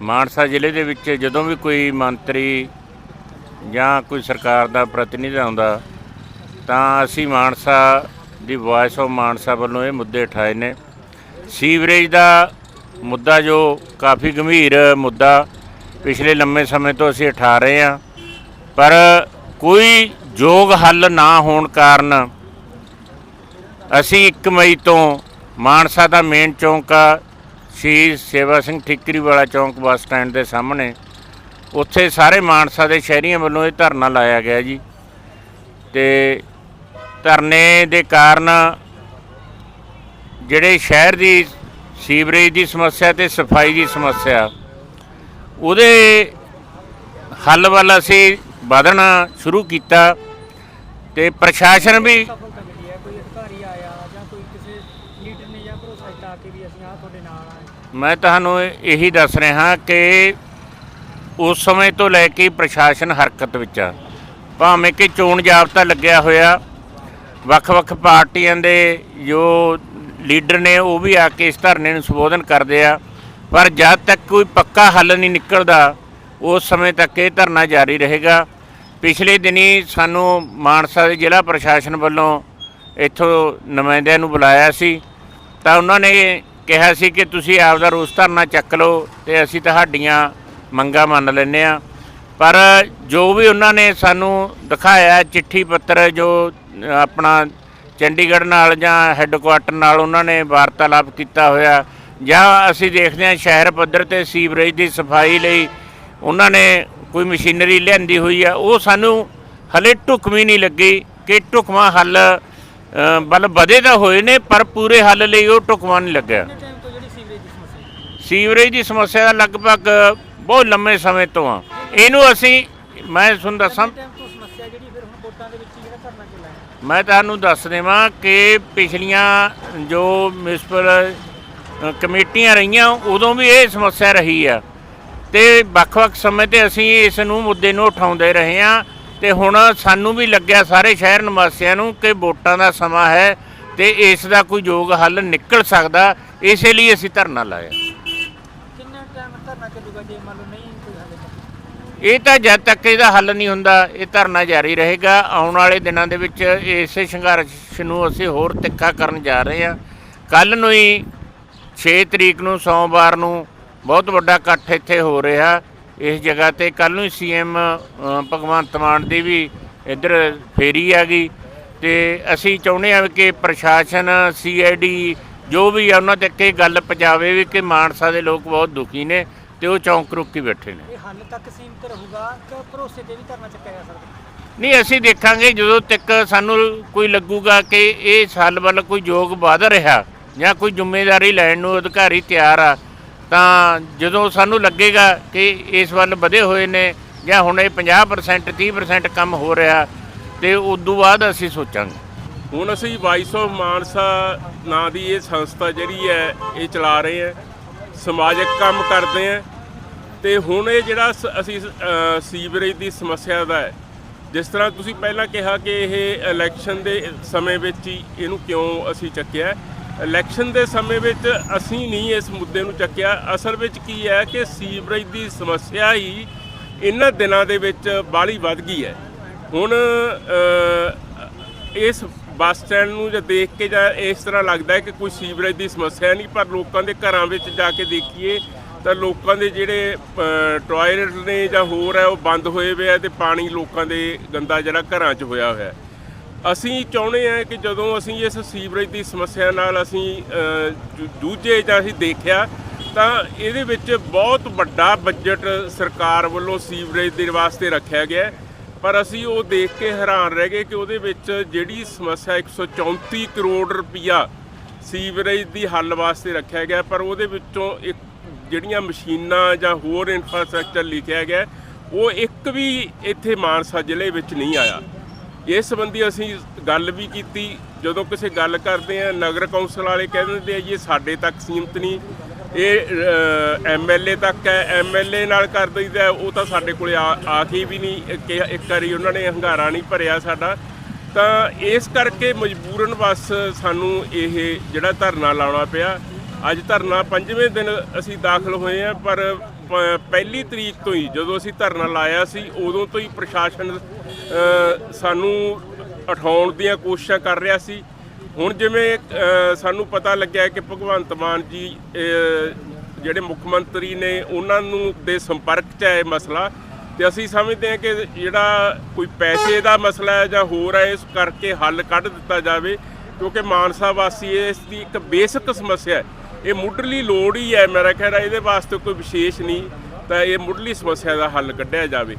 ਮਾਨਸਾ ਜ਼ਿਲ੍ਹੇ ਦੇ ਵਿੱਚ ਜਦੋਂ ਵੀ ਕੋਈ ਮੰਤਰੀ ਜਾਂ ਕੋਈ ਸਰਕਾਰ ਦਾ ਪ੍ਰਤੀਨਿਧ ਆਉਂਦਾ, ਤਾਂ ਅਸੀਂ ਮਾਨਸਾ ਦੀ ਵਾਇਸ ਆਫ ਮਾਨਸਾ ਵੱਲੋਂ ਇਹ ਮੁੱਦੇ ਉਠਾਏ ਨੇ। ਸੀਵਰੇਜ ਦਾ ਮੁੱਦਾ ਜੋ ਕਾਫੀ ਗੰਭੀਰ ਮੁੱਦਾ ਪਿਛਲੇ ਲੰਮੇ ਸਮੇਂ ਤੋਂ ਅਸੀਂ ਉਠਾ ਰਹੇ ਹਾਂ, ਪਰ ਕੋਈ ਯੋਗ ਹੱਲ ਨਾ ਹੋਣ ਕਾਰਨ ਅਸੀਂ 1 ਮਈ ਤੋਂ ਮਾਨਸਾ ਦਾ ਮੇਨ ਚੌਂਕ ਆ ਸ਼ਹੀਦ ਸੇਵਾ ਸਿੰਘ ਠਿਕਰੀ ਵਾਲਾ ਚੌਂਕ ਬੱਸ ਸਟੈਂਡ ਦੇ ਸਾਹਮਣੇ। ਉੱਥੇ ਸਾਰੇ ਮਾਨਸਾ ਦੇ ਸ਼ਹਿਰੀਆਂ ਵੱਲੋਂ ਇਹ ਧਰਨਾ ਲਾਇਆ ਗਿਆ ਜੀ। ਤੇ ਧਰਨੇ ਦੇ ਕਾਰਨ ਜਿਹੜੇ ਸ਼ਹਿਰ ਦੀ ਸੀਵਰੇਜ ਦੀ ਸਮੱਸਿਆ ਤੇ ਸਫ਼ਾਈ ਦੀ ਸਮੱਸਿਆ, ਉਹਦੇ ਹੱਲ ਵੱਲ ਅਸੀਂ ਵਧਣਾ ਸ਼ੁਰੂ ਕੀਤਾ ਤੇ ਪ੍ਰਸ਼ਾਸਨ ਵੀ ਕੋਈ ਅਧਿਕਾਰੀ ਆਇਆ ਜਾਂ ਕੋਈ ਕਿਸੇ ਲੀਡਰ ਨੇ ਜਾਂ ਭਰੋਸਾ ਦਿੱਤਾ ਕਿ ਵੀ ਅਸੀਂ ਆ ਤੁਹਾਡੇ ਨਾਲ ਆ ਮੈਂ ਤੁਹਾਨੂੰ ਇਹੀ ਦੱਸ ਰਿਹਾ ਕਿ ਉਸ ਸਮੇਂ ਤੋਂ ਲੈ ਕੇ ਪ੍ਰਸ਼ਾਸਨ ਹਰਕਤ ਵਿੱਚ ਆ। ਭਾਵੇਂ ਕਿ ਚੋਣ ਜਾਬਤਾ ਲੱਗਿਆ ਹੋਇਆ, ਵੱਖ-ਵੱਖ ਪਾਰਟੀਆਂ ਦੇ ਜੋ ਲੀਡਰ ਨੇ ਉਹ ਵੀ ਆ ਕੇ ਇਸ ਧਰਨੇ ਨੂੰ ਸੰਬੋਧਨ ਕਰਦੇ ਆ, ਪਰ ਜਦ ਤੱਕ ਕੋਈ ਪੱਕਾ ਹੱਲ ਨਹੀਂ ਨਿਕਲਦਾ, ਉਸ ਸਮੇਂ ਤੱਕ ਇਹ ਧਰਨਾ ਜਾਰੀ ਰਹੇਗਾ। ਪਿਛਲੇ ਦਿਨੀ ਸਾਨੂੰ ਮਾਨਸਾ ਦੇ ਜ਼ਿਲ੍ਹਾ ਪ੍ਰਸ਼ਾਸਨ ਵੱਲੋਂ ਇੱਥੋਂ ਨੁਮਾਇੰਦਿਆਂ ਨੂੰ ਬੁਲਾਇਆ ਸੀ, ਤਾਂ ਉਹਨਾਂ ਨੇ ਕਿਹਾ ਸੀ ਕਿ ਤੁਸੀਂ ਆਪਦਾ ਰੋਸ ਧਰਨਾ ਚੱਕ ਲਓ ਤੇ ਅਸੀਂ ਤੁਹਾਡੀਆਂ ਮੰਗਾਂ ਮੰਨ ਲੈਂਦੇ ਆ ਪਰ ਜੋ ਵੀ ਉਹਨਾਂ ਨੇ ਸਾਨੂੰ ਦਿਖਾਇਆ, ਚਿੱਠੀ ਪੱਤਰ ਜੋ ਆਪਣਾ ਚੰਡੀਗੜ੍ਹ ਨਾਲ ਜਾਂ ਹੈੱਡਕੁਆਟਰ ਨਾਲ ਉਹਨਾਂ ਨੇ ਵਾਰਤਾਲਾਪ ਕੀਤਾ ਹੋਇਆ, ਜਾਂ ਅਸੀਂ ਦੇਖਦੇ ਹਾਂ ਸ਼ਹਿਰ ਪੱਧਰ ਤੇ ਸੀਵਰੇਜ ਦੀ ਸਫ਼ਾਈ ਲਈ ਉਹਨਾਂ ਨੇ ਕੋਈ ਮਸ਼ੀਨਰੀ ਲਿਆਂਦੀ ਹੋਈ ਆ, ਉਹ ਸਾਨੂੰ ਹਲੇ ਢੁਕਵੀਂ ਨਹੀਂ ਲੱਗੀ ਕਿ ਢੁਕਵਾਂ ਹੱਲ ਵੱਲ ਵਧੇ ਤਾਂ ਹੋਏ ਨੇ ਪਰ ਪੂਰੇ ਹੱਲ ਲਈ ਉਹ ਢੁਕਵਾਂ ਨਹੀਂ ਲੱਗਿਆ। ਸੀਵਰੇਜ ਦੀ ਸਮੱਸਿਆ ਦੀ ਲਗਭਗ ਬਹੁਤ ਲੰਮੇ ਸਮੇਂ ਤੋਂ ਆ। ਇਹਨੂੰ ਅਸੀਂ ਮੈਂ ਤੁਹਾਨੂੰ ਦੱਸਾਂ ਮੈਂ ਤੁਹਾਨੂੰ ਦੱਸ ਦੇਵਾਂ ਕਿ ਪਿਛਲੀਆਂ ਜੋ ਮਿਊਨਿਸਪਲ ਕਮੇਟੀਆਂ ਰਹੀਆਂ ਉਦੋਂ ਵੀ ਇਹ ਸਮੱਸਿਆ ਰਹੀ ਆ। ਤੇ ਵੱਖ-ਵੱਖ ਸਮੇਂ ਤੇ ਅਸੀਂ ਇਸ ਨੂੰ ਮੁੱਦੇ ਨੂੰ ਉਠਾਉਂਦੇ ਰਹੇ ਹਾਂ ਤੇ ਹੁਣ ਸਾਨੂੰ ਵੀ ਲੱਗਿਆ ਸਾਰੇ ਸ਼ਹਿਰ ਨਿਵਾਸੀਆਂ ਨੂੰ ਕਿ ਵੋਟਾਂ ਦਾ ਸਮਾਂ ਹੈ ਤੇ ਇਸ ਦਾ ਕੋਈ ਯੋਗ ਹੱਲ ਨਿਕਲ ਸਕਦਾ ਇਸੇ ਲਈ ਅਸੀਂ ਧਰਨਾ ਲਾਇਆ। ਕਿੰਨਾ ਟਾਈਮ ਧਰਨਾ ਚੱਲੂਗਾ ਜੇ ਮੰਨ ਲਓ ਨਹੀਂ ਕੋਈ ਹੱਲ ਨਿਕਲਦਾ? ਇਹ ਤਾਂ ਜਦ ਤੱਕ ਇਹਦਾ ਹੱਲ ਨਹੀਂ ਹੁੰਦਾ ਇਹ ਧਰਨਾ ਜਾਰੀ ਰਹੇਗਾ। ਆਉਣ ਵਾਲੇ ਦਿਨਾਂ ਦੇ ਵਿੱਚ ਇਸੇ ਸੰਘਰਸ਼ ਨੂੰ ਅਸੀਂ ਹੋਰ ਤਿੱਖਾ ਕਰਨ ਜਾ ਰਹੇ ਹਾਂ। ਕੱਲ ਨੂੰ ਹੀ 6 ਤਰੀਕ ਨੂੰ ਸੋਮਵਾਰ ਨੂੰ ਬਹੁਤ ਵੱਡਾ ਇਕੱਠ ਇੱਥੇ ਹੋ ਰਿਹਾ। ਇਸ ਜਗ੍ਹਾ ਤੇ ਕੱਲ ਨੂੰ ਸੀਐਮ ਭਗਵੰਤ ਮਾਨ ਦੀ ਵੀ ਇੱਧਰ ਫੇਰੀ ਆ ਗਈ ਤੇ ਅਸੀਂ ਚਾਹੁੰਦੇ ਹਾਂ ਕਿ ਪ੍ਰਸ਼ਾਸਨ ਸੀਆਈਡੀ ਜੋ ਵੀ ਆ ਉਹਨਾਂ ਤੱਕ ਇਹ ਗੱਲ ਪਹੁੰਚਾਵੇ ਵੀ ਕਿ ਮਾਨਸਾ ਦੇ ਲੋਕ ਬਹੁਤ ਦੁਖੀ ਨੇ ਤੇ ਉਹ ਚੌਂਕ ਰੁੱਕੀ ਬੈਠੇ ਨੇ। ਇਹ ਹੱਲ ਤੱਕ ਸੀਮਿਤ ਰਹੂਗਾ ਕਿ ਭਰੋਸੇ ਤੇ ਵੀ ਧਰਨਾ ਚੱਕਿਆ ਜਾ ਸਕਦਾ? ਨਹੀਂ ਅਸੀਂ ਦੇਖਾਂਗੇ ਜਦੋਂ ਤੱਕ ਸਾਨੂੰ ਕੋਈ ਲੱਗੂਗਾ ਕਿ ਇਹ ਹੱਲ ਵੱਲ ਕੋਈ ਯੋਗ ਵਧ ਰਿਹਾ ਜਾਂ ਕੋਈ ਜ਼ਿੰਮੇਵਾਰੀ ਲੈਣ ਨੂੰ ਅਧਿਕਾਰੀ ਤਿਆਰ ਆ ਤਾਂ ਜਦੋਂ ਸਾਨੂੰ ਲੱਗੇਗਾ ਕਿ ਇਸ ਵੱਲ ਵਧੇ ਹੋਏ ਨੇ ਜਾਂ ਹੁਣ ਇਹ 50% 30% ਕੰਮ ਹੋ ਰਿਹਾ ਤੇ ਉਦੋਂ ਬਾਅਦ ਅਸੀਂ ਸੋਚਾਂਗੇ। ਹੁਣ ਅਸੀਂ ਵਾਈਸ ਆਫ ਮਾਨਸਾ ਨਾਂ ਦੀ ਇਹ ਸੰਸਥਾ ਜਿਹੜੀ ਹੈ, ਇਹ ਚਲਾ ਰਹੇ ਹਾਂ। ਸਮਾਜਿਕ ਕੰਮ ਕਰਦੇ ਹਾਂ। ਤੇ ਹੁਣ ਇਹ ਜਿਹੜਾ ਸ- ਅਸੀਂ ਸੀਵਰੇਜ ਦੀ ਸਮੱਸਿਆ ਦਾ ਹੈ, ਜਿਸ ਤਰ੍ਹਾਂ ਤੁਸੀਂ ਪਹਿਲਾਂ ਕਿਹਾ ਕਿ ਇਹ ਇਲੈਕਸ਼ਨ ਦੇ ਸਮੇਂ ਵਿੱਚ ਹੀ ਇਹਨੂੰ ਕਿਉਂ ਅਸੀਂ ਚੱਕਿਆ ਇਲੈਕਸ਼ਨ ਦੇ ਸਮੇਂ ਵਿੱਚ ਅਸੀਂ ਨਹੀਂ ਇਸ ਮੁੱਦੇ ਨੂੰ ਚੱਕਿਆ ਅਸਲ ਵਿੱਚ ਕੀ ਹੈ ਕਿ ਸੀਵਰੇਜ ਦੀ ਸਮੱਸਿਆ ਹੀ ਇਹਨਾਂ ਦਿਨਾਂ ਦੇ ਵਿੱਚ ਬਾਹਲੀ ਵੱਧ ਗਈ ਹੈ ਹੁਣ ਇਸ ਬੱਸ ਸਟੈਂਡ ਨੂੰ ਜੇ ਦੇਖ ਕੇ ਜਾਂ ਇਸ ਤਰ੍ਹਾਂ ਲੱਗਦਾ ਹੈ ਕਿ ਕੋਈ ਸੀਵਰੇਜ ਦੀ ਸਮੱਸਿਆ ਨਹੀਂ, ਪਰ ਲੋਕਾਂ ਦੇ ਘਰਾਂ ਵਿੱਚ ਜਾ ਕੇ ਦੇਖੀਏ ਤਾਂ ਲੋਕਾਂ ਦੇ ਜਿਹੜੇ ਟਾਇਲਟ ਨੇ ਜਾਂ ਹੋਰ ਹੈ, ਉਹ ਬੰਦ ਹੋਏ ਹੋਏ ਆ ਤੇ ਪਾਣੀ ਲੋਕਾਂ ਦੇ ਗੰਦਾ ਜਿਹੜਾ ਘਰਾਂ 'ਚ ਹੋਇਆ ਹੋਇਆ ਹੈ। ਅਸੀਂ ਚਾਹੁੰਦੇ ਹਾਂ ਕਿ ਜਦੋਂ ਅਸੀਂ ਇਸ ਸੀਵਰੇਜ ਦੀ ਸਮੱਸਿਆ ਨਾਲ ਅਸੀਂ ਜੂਝੇ ਜਾਂ ਅਸੀਂ ਦੇਖਿਆ, ਤਾਂ ਇਹਦੇ ਵਿੱਚ ਬਹੁਤ ਵੱਡਾ ਬਜਟ ਸਰਕਾਰ ਵੱਲੋਂ ਸੀਵਰੇਜ ਦੇ ਵਾਸਤੇ ਰੱਖਿਆ ਗਿਆ ਪਰ ਅਸੀਂ ਉਹ ਦੇਖ ਕੇ ਹੈਰਾਨ ਰਹਿ ਗਏ ਕਿ ਉਹਦੇ ਵਿੱਚ ਜਿਹੜੀ ਸਮੱਸਿਆ 134 ਕਰੋੜ ਰੁਪਈਆ ਸੀਵਰੇਜ ਦੀ ਹੱਲ ਵਾਸਤੇ ਰੱਖਿਆ ਗਿਆ, ਪਰ ਉਹਦੇ ਵਿੱਚੋਂ ਇੱਕ ਜਿਹੜੀਆਂ ਮਸ਼ੀਨਾਂ ਜਾਂ ਹੋਰ ਇਨਫਰਾਸਟ੍ਰਕਚਰ ਲਿਖਿਆ ਗਿਆ, ਉਹ ਇੱਕ ਵੀ ਇੱਥੇ ਮਾਨਸਾ ਜ਼ਿਲ੍ਹੇ ਵਿੱਚ ਨਹੀਂ ਆਇਆ। ਇਸ ਸੰਬੰਧੀ ਅਸੀਂ ਗੱਲ ਵੀ ਕੀਤੀ, ਜਦੋਂ ਕਿਸੇ ਗੱਲ ਕਰਦੇ ਆ ਨਗਰ ਕੌਂਸਲ ਵਾਲੇ ਕਹਿ ਦਿੰਦੇ ਆ ਜੀ, ਇਹ ਸਾਡੇ ਤੱਕ ਸੀਮਤ ਨਹੀਂ। ਇਹ ਐਮਐਲਏ ਤੱਕ ਹੈ ਐਮਐਲਏ ਨਾਲ ਕਰ ਦਈਦਾ ਉਹ ਤਾਂ ਸਾਡੇ ਕੋਲੇ ਆ ਆ ਕੇ ਵੀ ਨਹੀਂ ਕਿ ਇੱਕ ਵਾਰੀ ਉਹਨਾਂ ਨੇ ਹੰਗਾਰਾ ਨਹੀਂ ਭਰਿਆ ਸਾਡਾ। ਤਾਂ ਇਸ ਕਰਕੇ ਮਜਬੂਰਨ ਬਸ ਸਾਨੂੰ ਇਹ ਜਿਹੜਾ ਧਰਨਾ ਲਾਉਣਾ ਪਿਆ। ਅੱਜ ਧਰਨਾ ਪੰਜਵੇਂ ਦਿਨ ਅਸੀਂ ਦਾਖਲ ਹੋਏ ਆ ਪਰ ਪਹਿਲੀ ਤਰੀਕ ਤੋਂ ਹੀ ਜਦੋਂ ਅਸੀਂ ਧਰਨਾ ਲਾਇਆ ਸੀ, ਉਦੋਂ ਤੋਂ ਹੀ ਪ੍ਰਸ਼ਾਸਨ ਸਾਨੂੰ ਉਠਾਉਣ ਦੀਆਂ ਕੋਸ਼ਿਸ਼ਾਂ ਕਰ ਰਿਹਾ ਸੀ। ਹੁਣ ਜਿਵੇਂ ਸਾਨੂੰ ਪਤਾ ਲੱਗਿਆ ਕਿ ਭਗਵੰਤ ਮਾਨ ਜੀ ਜਿਹੜੇ ਮੁੱਖ ਮੰਤਰੀ ਨੇ, ਉਹਨਾਂ ਨੂੰ ਦੇ ਸੰਪਰਕ 'ਚ ਹੈ ਇਹ ਮਸਲਾ। ਤੇ ਅਸੀਂ ਸਮਝਦੇ ਹਾਂ ਕਿ ਜਿਹੜਾ ਕੋਈ ਪੈਸੇ ਦਾ ਮਸਲਾ ਹੈ ਜਾਂ ਹੋਰ ਹੈ, ਇਸ ਕਰਕੇ ਹੱਲ ਕੱਢ ਦਿੱਤਾ ਜਾਵੇ, ਕਿਉਂਕਿ ਮਾਨਸਾ ਵਾਸੀ ਇਸ ਦੀ ਇੱਕ ਬੇਸਿਕ ਸਮੱਸਿਆ ਹੈ। ਇਹ ਮੁੱਢਲੀ ਲੋੜ ਹੀ ਹੈ ਮੇਰਾ ਖਿਆਲ ਇਹਦੇ ਵਾਸਤੇ ਕੋਈ ਵਿਸ਼ੇਸ਼ ਨਹੀਂ, ਤਾਂ ਇਹ ਮੁੱਢਲੀ ਸਮੱਸਿਆ ਦਾ ਹੱਲ ਕੱਢਿਆ ਜਾਵੇ।